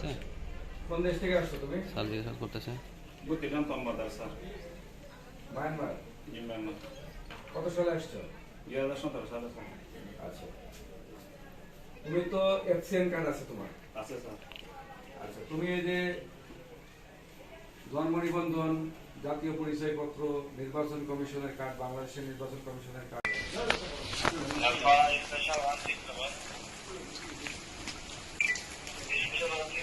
আছে। কোন দেশ থেকে আসছো তুমি? সাল জিজ্ঞাসা করতেছে। বুদ্ধিরাম তম্বাদার স্যার। মায়ানমার? জি ম্যাম কত সালে আসছো? দুই হাজার সতেরো সালে স্যার আচ্ছা। তুমি তো এফসিএন কার্ড আছে তোমার। আছে স্যার। আচ্ছা তুমি এই যে জন্ম নিবন্ধন জাতীয় পরিচয়পত্র নির্বাচন কমিশনের কার্ড বাংলাদেশের নির্বাচন কমিশনের কার্ড বৃষ্টি হচ্ছে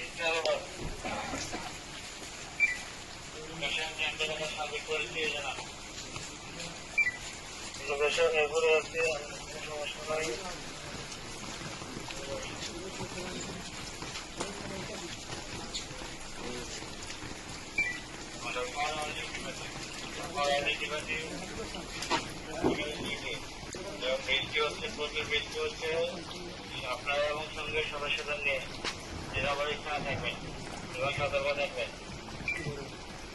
প্রচুর বৃষ্টি হচ্ছে আপনারা এবং সঙ্গে সদস্যদের নিয়ে নিরাপদ থাকবেন। এবং সতর্ক থাকবেন।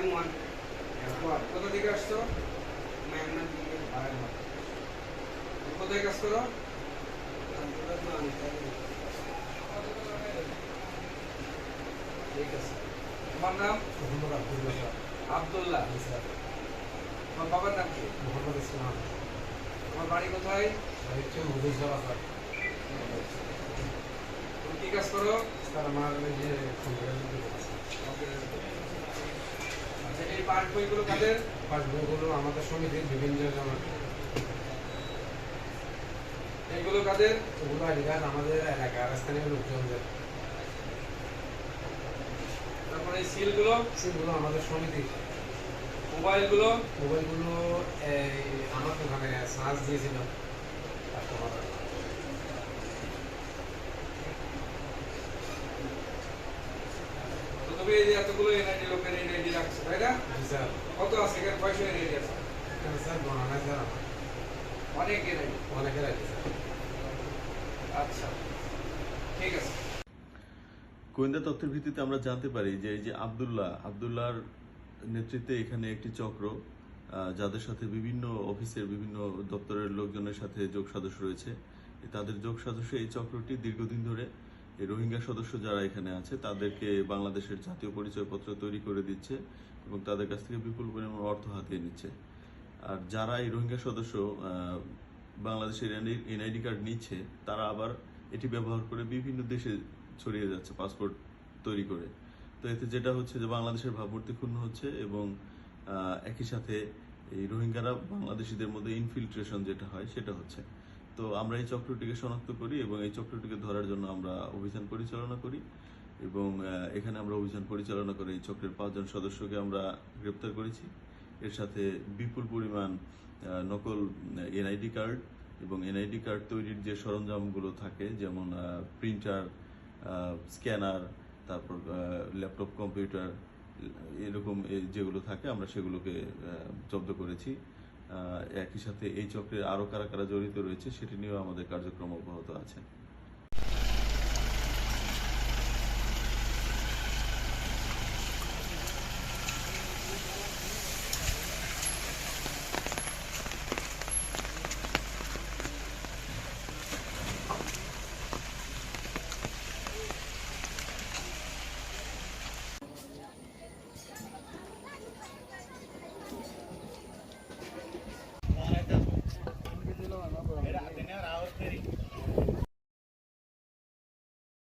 এম ওয়ান কোথা থেকে আসছো? দিকে কোথায় কাজ করো? ঠিক আছে। তোমার নাম? আব্দুল্লাহ। তোমার বাবার নাম কি? তোমার বাড়ি কোথায়? তুমি কি কাজ করো? আচ্ছা এই পাঠ বইগুলো কাদের আমাদের সমিতির বিভিন্ন জমা এইগুলো কাদের? ওগুলো আইডিকার আমাদের এলাকার স্থানীয় লোকজনদের। তারপরে এই সিলগুলো? সেগুলো আমাদের সমিতির। মোবাইলগুলো? মোবাইলগুলো আমার দোকানে চার্জ দিয়েছিল। কাস্টমার তো তুমি এই যে এতগুলো এনআইডি লোকের এনআইডি রাখছো তাই না? কত আছে? এখানে কয়শো এনআইডি আছে? অনেক আচ্ছা ঠিক আছে। গোয়েন্দা তথ্যের ভিত্তিতে আমরা জানতে পারি যে এই যে আবদুল্লাহ আবদুল্লাহর নেতৃত্বে এখানে একটি চক্র আহ, যাদের সাথে বিভিন্ন অফিসের বিভিন্ন দপ্তরের লোকজনের সাথে যোগ সদস্য রয়েছে। তাদের যোগ সদস্য এই চক্রটি দীর্ঘদিন ধরে রোহিঙ্গা সদস্য যারা এখানে আছে, তাদেরকে বাংলাদেশের জাতীয় পরিচয়পত্র তৈরি করে দিচ্ছে এবং তাদের কাছ থেকে বিপুল পরিমাণ অর্থ হাতিয়ে নিচ্ছে। আর যারা এই রোহিঙ্গা সদস্য বাংলাদেশের এনআইডি কার্ড নিচ্ছে, তারা আবার এটি ব্যবহার করে বিভিন্ন দেশে ছড়িয়ে যাচ্ছে পাসপোর্ট তৈরি করে। তো এতে যেটা হচ্ছে যে বাংলাদেশের ভাবমূর্তি ক্ষুণ্ণ হচ্ছে এবং একই সাথে এই রোহিঙ্গারা বাংলাদেশিদের মধ্যে ইনফিল্ট্রেশন যেটা হয়, সেটা হচ্ছে। তো আমরা এই চক্রটিকে শনাক্ত করি এবং এই চক্রটিকে ধরার জন্য আমরা অভিযান পরিচালনা করি এবং এখানে আমরা অভিযান পরিচালনা করে এই চক্রের পাঁচজন সদস্যকে আমরা গ্রেপ্তার করেছি। এর সাথে বিপুল পরিমাণ নকল এনআইডি কার্ড এবং এনআইডি কার্ড তৈরির যে সরঞ্জামগুলো থাকে, যেমন প্রিন্টার স্ক্যানার, তারপর ল্যাপটপ, কম্পিউটার, এরকম যেগুলো থাকে, আমরা সেগুলোকে জব্দ করেছি। একই সাথে এই চক্রে আরও কারা কারা জড়িত রয়েছে, সেটি নিয়েও আমাদের কার্যক্রম অব্যাহত আছে।